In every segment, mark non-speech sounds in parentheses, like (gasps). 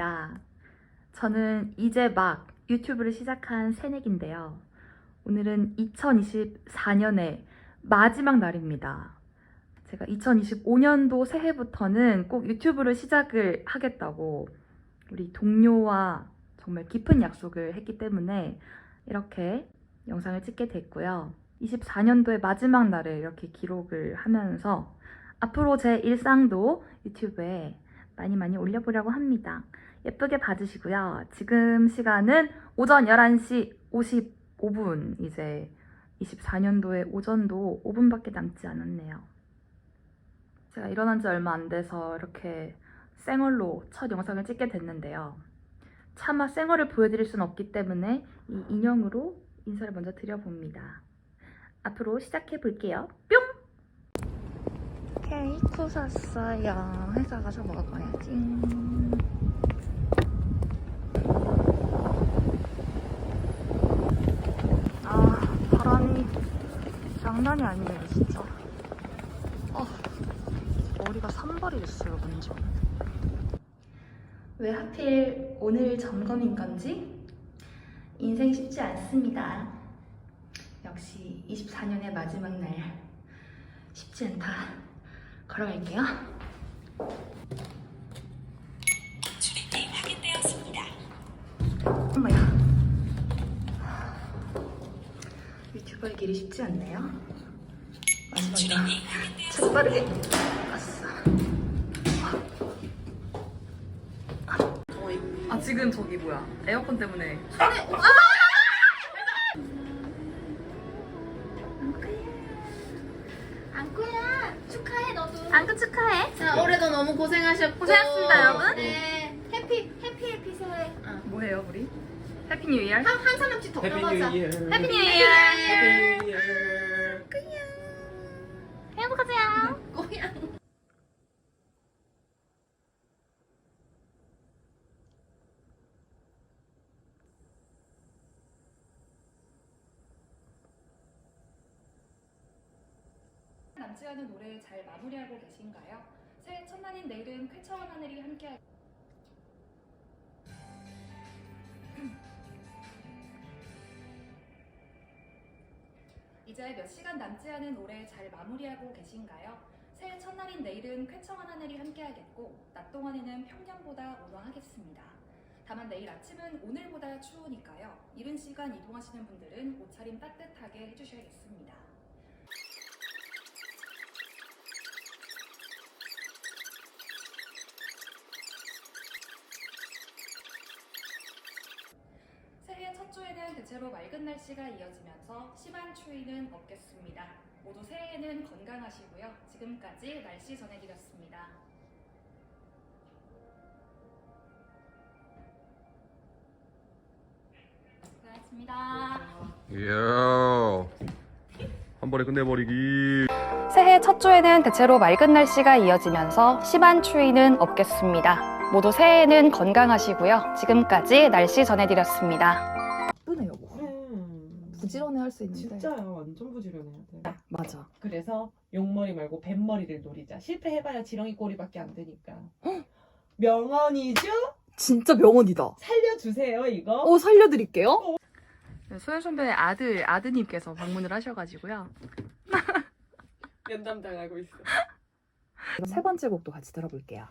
빵찌입니다. 저는 이제 막 유튜브를 시작한 새내기인데요. 오늘은 2024년의 마지막 날입니다. 제가 2025년도 새해부터는 꼭 유튜브를 시작을 하겠다고 우리 동료와 정말 깊은 약속을 했기 때문에 이렇게 영상을 찍게 됐고요. 24년도의 마지막 날을 이렇게 기록을 하면서 앞으로 제 일상도 유튜브에 많이 많이 올려보려고 합니다. 예쁘게 봐주시고요. 지금 시간은 오전 11시 55분. 이제 24년도의 오전도 5분밖에 남지 않았네요. 제가 일어난 지 얼마 안 돼서 이렇게 생얼로 첫 영상을 찍게 됐는데요. 차마 생얼을 보여드릴 순 없기 때문에 이 인형으로 인사를 먼저 드려봅니다. 앞으로 시작해 볼게요. 뿅! 케이크 샀어요. 회사 가서 먹어야지. 아, 바람이 장난이 아니에요, 진짜. 어, 머리가 산발이 됐어요, 완전. 왜 하필 오늘 점검인 건지? 인생 쉽지 않습니다. 역시 24년의 마지막 날. 쉽지 않다. 걸어갈게요. 쉽지 않네요. 확인되었습니다. 재빠르게. 아싸. 아 지금 저기 뭐야 에어컨 때문에 안꾸야 축하해 너도. 안크 축하해 자 올해도 너무 고생하셨고. 고생하셨습니다, 여러분. 네 해피 해피 해피 새해. 어. 뭐해요 우리? 해피 뉴 이어 한, 한 사람씩 더 Happy 들어가자. New Year. 해피 뉴 이어 Happy New Year. 행복하세요 꼬야. 남지 않은 올해 잘 마무리하고 계신가요? 새해 첫날인 내일은 쾌차원 하늘이 함께 이제 몇 시간 남지 않은 올해 잘 마무리하고 계신가요? 새해 첫날인 내일은 쾌청한 하늘이 함께하겠고 낮 동안에는 평년보다 우렁하겠습니다. 다만 내일 아침은 오늘보다 추우니까요. 이른 시간 이동하시는 분들은 옷차림 따뜻하게 해주셔야겠습니다. 새해 첫 주에는 대체로 맑은 날씨가 이어지면서 심한 추위는 없겠습니다. 모두 새해에는 건강하시고요. 지금까지 날씨 전해드렸습니다. 고생하셨습니다. 이야. 한 번에 끝내버리기. 새해 첫 주에는 대체로 맑은 날씨가 이어지면서 심한 추위는 없겠습니다. 모두 새해에는 건강하시고요. 지금까지 날씨 전해드렸습니다. 부지런해 할 수 있는데 진짜야 완전 부지런해야 돼. 맞아 그래서 용머리 말고 뱃머리를 노리자. 실패해봐야 지렁이 꼬리밖에 안 되니까. (gasps) 명언이죠? 진짜 명언이다 살려주세요 이거. 어 살려드릴게요 소연 선배의 아들 아드님께서 방문을 하셔가지고요 면담 당하고 있어. 세 번째 곡도 같이 들어볼게요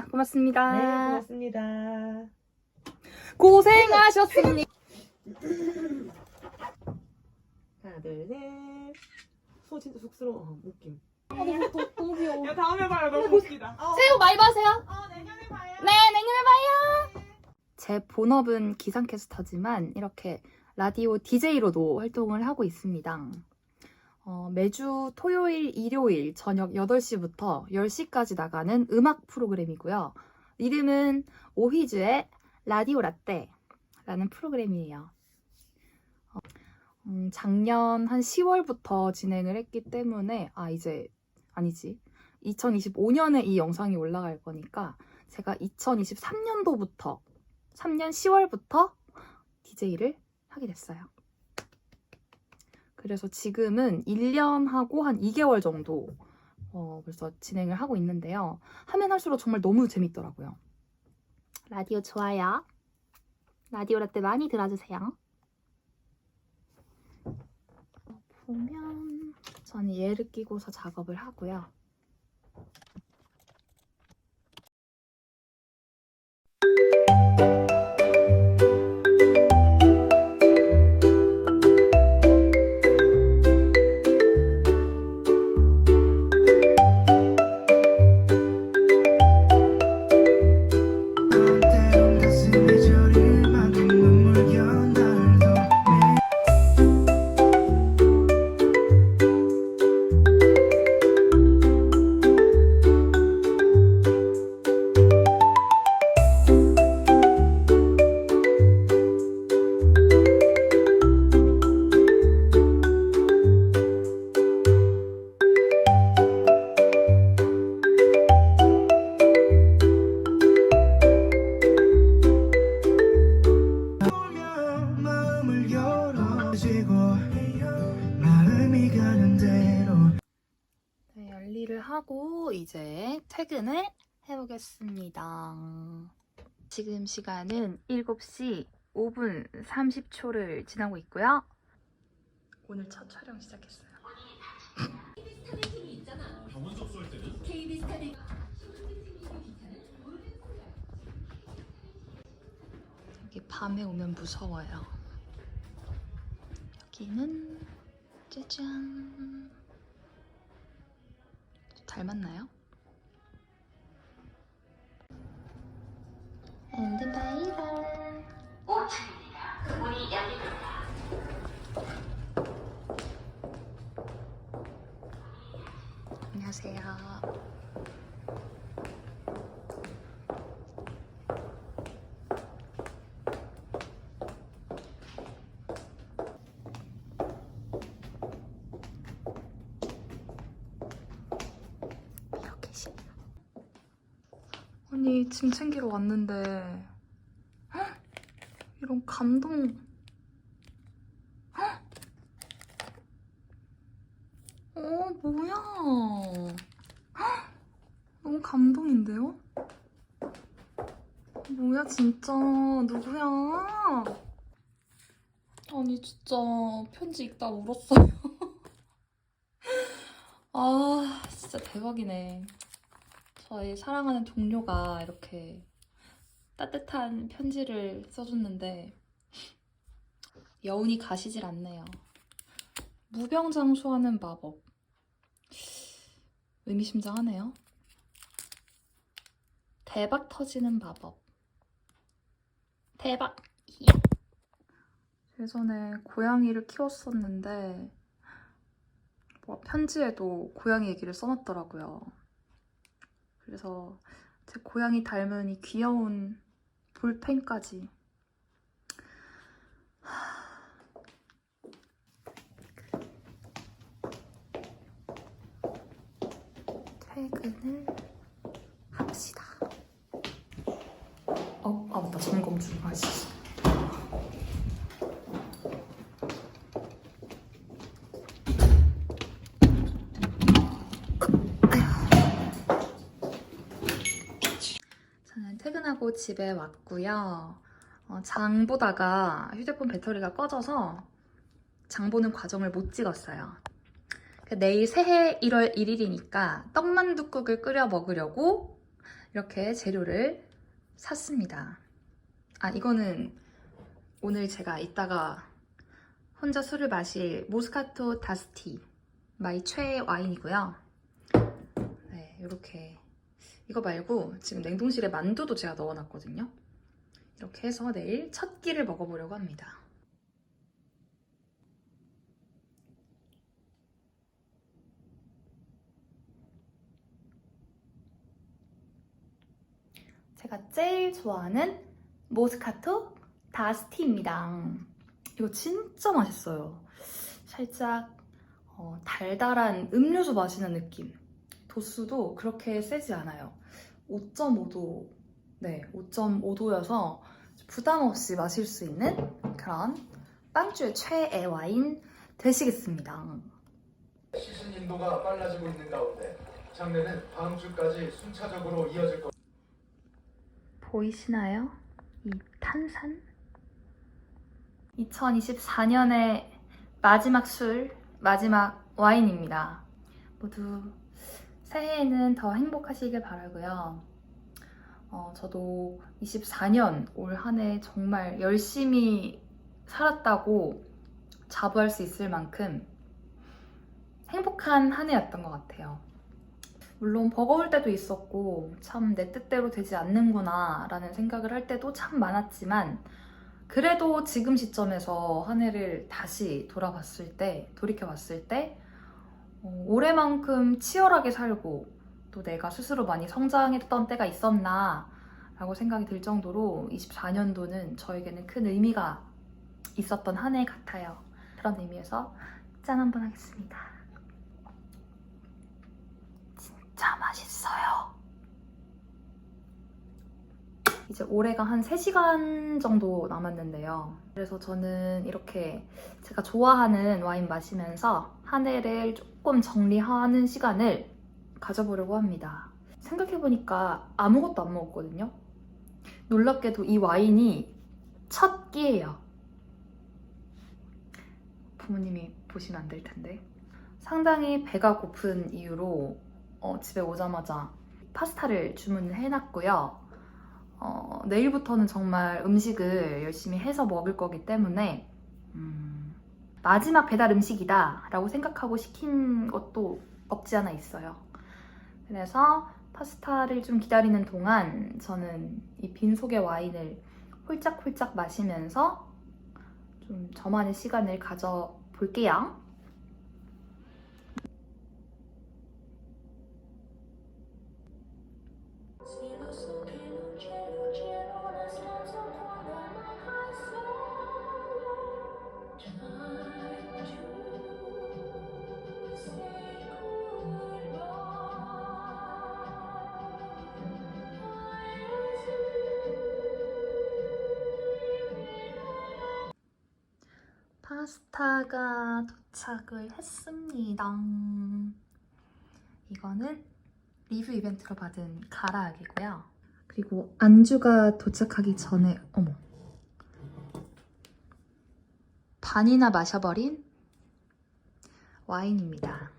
고맙습니다. 고맙습니다. 네 고맙습니다. 고생하셨습니다. 하나 둘 셋. 소 진짜 쑥스러워. 어, 웃김. 너무 귀여워. (laughs) 야 다음에 봐요 너무 웃기다. (laughs) 어. 복 많이 받으세요. 어 내년에 봐요. 네, 내년에 봐요. 제 본업은 기상캐스터지만 이렇게 라디오 DJ로도 활동을 하고 있습니다. 어, 매주 토요일, 일요일 저녁 8시부터 10시까지 나가는 음악 프로그램이고요. 이름은 오휘즈의 라디오 라떼라는 프로그램이에요. 어, 음, 작년 한 10월부터 진행을 했기 때문에 아 이제 아니지 2025년에 이 영상이 올라갈 거니까 제가 2023년도부터 3년 10월부터 DJ를 하게 됐어요. 그래서 지금은 1년하고 한 2개월 정도 어, 벌써 진행을 하고 있는데요. 하면 할수록 정말 너무 재밌더라고요. 라디오 좋아요. 라디오 라떼 많이 들어주세요. 보면 저는 얘를 끼고서 작업을 하고요. 해보겠습니다. 지금 시간은 7시 5분 30초를 지나고 있고요. 오늘 첫 촬영 시작했어요. 여기 밤에 오면 무서워요. 여기는 짜잔. 닮았나요? 아니 짐 챙기러 왔는데 헉! (gasps) 이런 감동 헉! (gasps) 어 뭐야 헉! (gasps) 너무 감동인데요? 뭐야 진짜 누구야 아니 진짜 편지 읽다 울었어요 (laughs) 아 진짜 대박이네 저희 사랑하는 동료가 이렇게 따뜻한 편지를 써줬는데 여운이 가시질 않네요. 무병장수하는 마법. 의미심장하네요. 대박 터지는 마법. 대박. 예전에 고양이를 키웠었는데 뭐 편지에도 고양이 얘기를 써놨더라고요. 그래서 제 고양이 닮은 이 귀여운 볼펜까지. 퇴근을 합시다. 어, 아 맞다. 점검 중 아시죠? 저는 퇴근 집에 왔고요. 어, 장 보다가 휴대폰 배터리가 꺼져서 장 보는 과정을 못 찍었어요. 그 내일 새해 1월 1일이니까 떡만둣국을 끓여 먹으려고 이렇게 재료를 샀습니다. 아, 이거는 오늘 제가 이따가 혼자 술을 마실 모스카토 다스티 마이 최애 와인이고요. 네, 이렇게 이거 말고 지금 냉동실에 만두도 제가 넣어놨거든요. 이렇게 해서 내일 첫 끼를 먹어보려고 합니다. 제가 제일 좋아하는 모스카토 다스티입니다. 이거 진짜 맛있어요. 살짝 어, 달달한 음료수 마시는 느낌. 도수도 그렇게 세지 않아요. 5.5도 네, 5.5도여서 부담 없이 마실 수 있는 그런 빵주의 최애 와인 되시겠습니다. 시즌 인도가 빨라지고 있는 가운데 장례는 다음 주까지 순차적으로 이어질 것. 보이시나요? 이 탄산? 2024년의 마지막 술, 마지막 와인입니다. 모두 새해에는 더 행복하시길 바라고요. 어, 저도 24년 올 한 해 정말 열심히 살았다고 자부할 수 있을 만큼 행복한 한 해였던 것 같아요. 물론 버거울 때도 있었고 참 내 뜻대로 되지 않는구나 라는 생각을 할 때도 참 많았지만 그래도 지금 시점에서 한 해를 다시 돌아봤을 때 돌이켜 봤을 때 어, 올해만큼 치열하게 살고 또 내가 스스로 많이 성장했던 때가 있었나 라고 생각이 들 정도로 24년도는 저에게는 큰 의미가 있었던 한 해 같아요. 그런 의미에서 짠 한번 하겠습니다. 진짜 맛있어요. 이제 올해가 한 3시간 정도 남았는데요. 그래서 저는 이렇게 제가 좋아하는 와인 마시면서 한 해를 조금 정리하는 시간을 가져보려고 합니다. 생각해보니까 아무것도 안 먹었거든요. 놀랍게도 이 와인이 첫 끼예요. 부모님이 보시면 안 될 텐데. 상당히 배가 고픈 이유로 어, 집에 오자마자 파스타를 주문을 해놨고요. 어, 내일부터는 정말 음식을 열심히 해서 먹을 거기 때문에 음, 마지막 배달 음식이다 라고 생각하고 시킨 것도 없지 않아 있어요. 그래서 파스타를 좀 기다리는 동안 저는 이 빈속의 와인을 홀짝홀짝 마시면서 좀 저만의 시간을 가져볼게요. 파스타가 도착을 했습니다. 이거는 리뷰 이벤트로 받은 가라악이고요. 그리고 안주가 도착하기 전에 어머 반이나 마셔버린 와인입니다.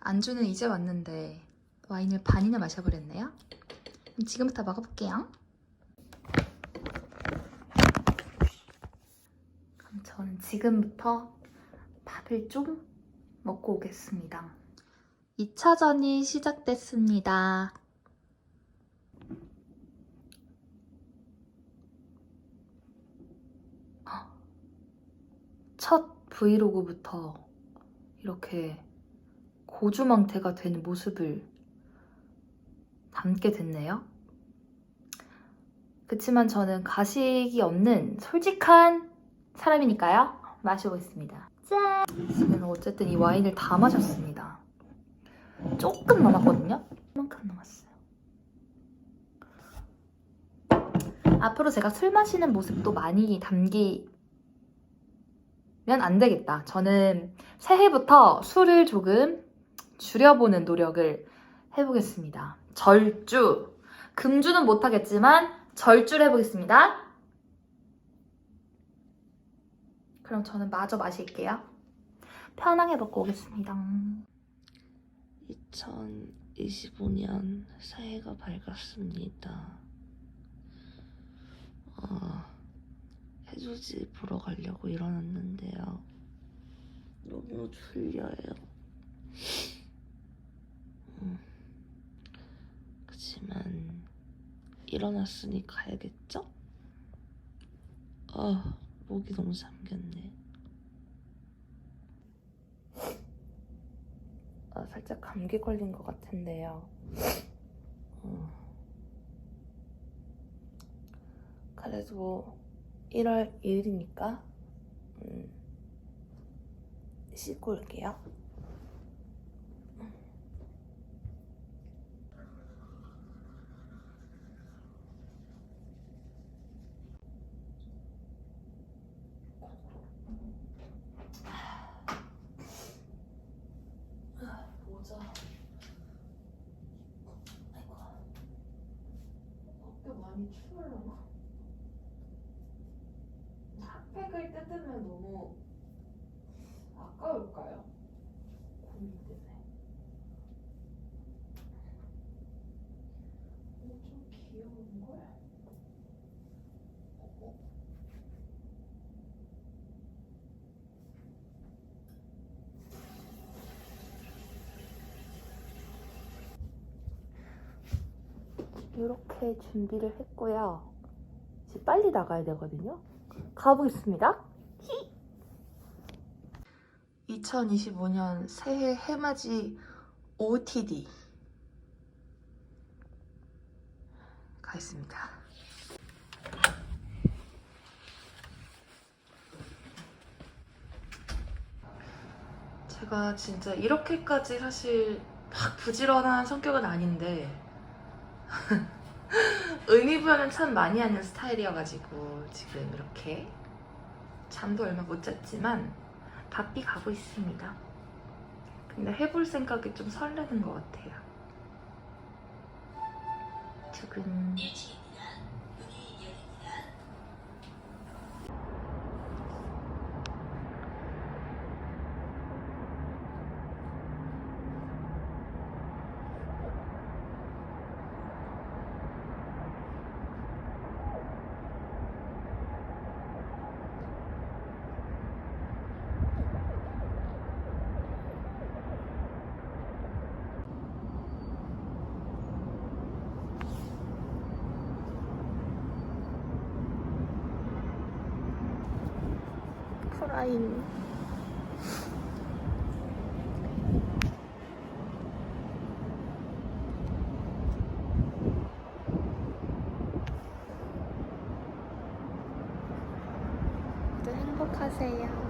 안주는 이제 왔는데 와인을 반이나 마셔버렸네요. 지금부터 먹어볼게요. 그럼 저는 지금부터 밥을 좀 먹고 오겠습니다. 2차전이 시작됐습니다. 첫 브이로그부터 이렇게 고주망태가 된 모습을 담게 됐네요. 그치만 저는 가식이 없는 솔직한 사람이니까요. 마셔보겠습니다. 짠! 지금 어쨌든 이 와인을 다 마셨습니다. 조금 남았거든요? 이만큼 남았어요. 앞으로 제가 술 마시는 모습도 많이 담기면 안 되겠다. 저는 새해부터 술을 조금 줄여보는 노력을 해보겠습니다. 절주. 금주는 못하겠지만 절주를 해보겠습니다. 그럼 저는 마저 마실게요. 편하게 먹고 오겠습니다. 2025년 새해가 밝았습니다. 어, 해돋이 보러 가려고 일어났는데요. 너무 졸려요. 음, 그치만 일어났으니 가야겠죠? 아, 목이 너무 잠겼네. 아, 살짝 감기 걸린 것 같은데요. 어. 그래도 1월 1일이니까 음, 씻고 올게요. 모자. 아이고. 학교 많이 추울려나? 핫팩을 뜯으면 너무 아까울까요? 고민되네. 어, 좀 귀여운걸? 어, 이렇게 준비를 했고요. 이제 빨리 나가야 되거든요. 가보겠습니다. 2025년 새해 해맞이 OTD 가 있습니다. 제가 진짜 이렇게까지 사실 막 부지런한 성격은 아닌데 의미 부여는 참 많이 하는 스타일이어가지고 지금 이렇게 잠도 얼마 못 잤지만 바삐 가고 있습니다. 근데 해볼 생각이 좀 설레는 것 같아요. 두근. 모두 행복하세요.